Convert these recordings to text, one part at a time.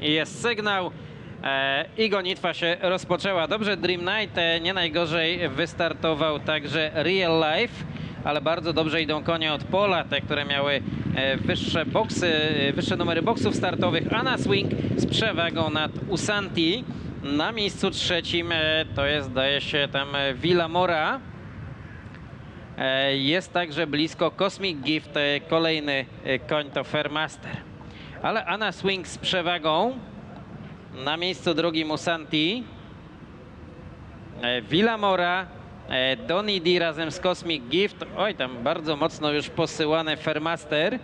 jest sygnał. E, I gonitwa się rozpoczęła. Dobrze, Dream Night e, nie najgorzej wystartował także Real Life, ale bardzo dobrze idą konie od pola, te, które miały e, wyższe boksy, wyższe numery boksów startowych. Anna Swing z przewagą nad Usanti. Na miejscu trzecim to jest, zdaje się, tam Villa Mora. Jest także blisko Cosmic Gift, kolejny koń to Fairmaster. Ale Anna Swing z przewagą. Na miejscu drugim Usanti. E, Villa Mora. e, Donny D razem z Cosmic Gift. Oj, tam bardzo mocno już posyłane Fairmaster.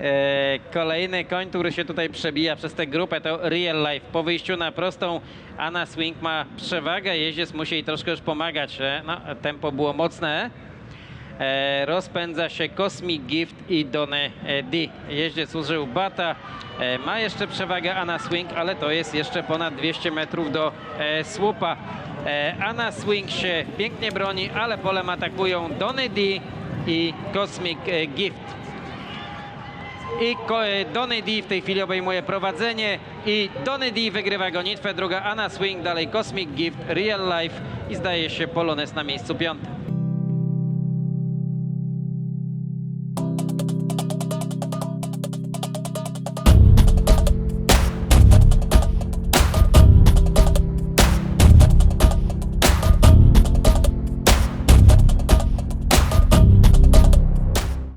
E, Kolejny koń, który się tutaj przebija przez tę grupę to Real Life. Po wyjściu na prostą Anna Swing ma przewagę, jeździec musi jej troszkę już pomagać. No, tempo było mocne. E, rozpędza się Cosmic Gift i Donny e, D. Jeździec użył bata. E, ma jeszcze przewagę Anna Swing, ale to jest jeszcze ponad 200 metrów do słupa. Anna Swing się pięknie broni, ale polem atakują Donny D i Cosmic Gift. I Donny D w tej chwili obejmuje prowadzenie i Donny D wygrywa gonitwę, druga Anna Swing, dalej Cosmic Gift, Real Life i zdaje się Polones na miejscu piątym.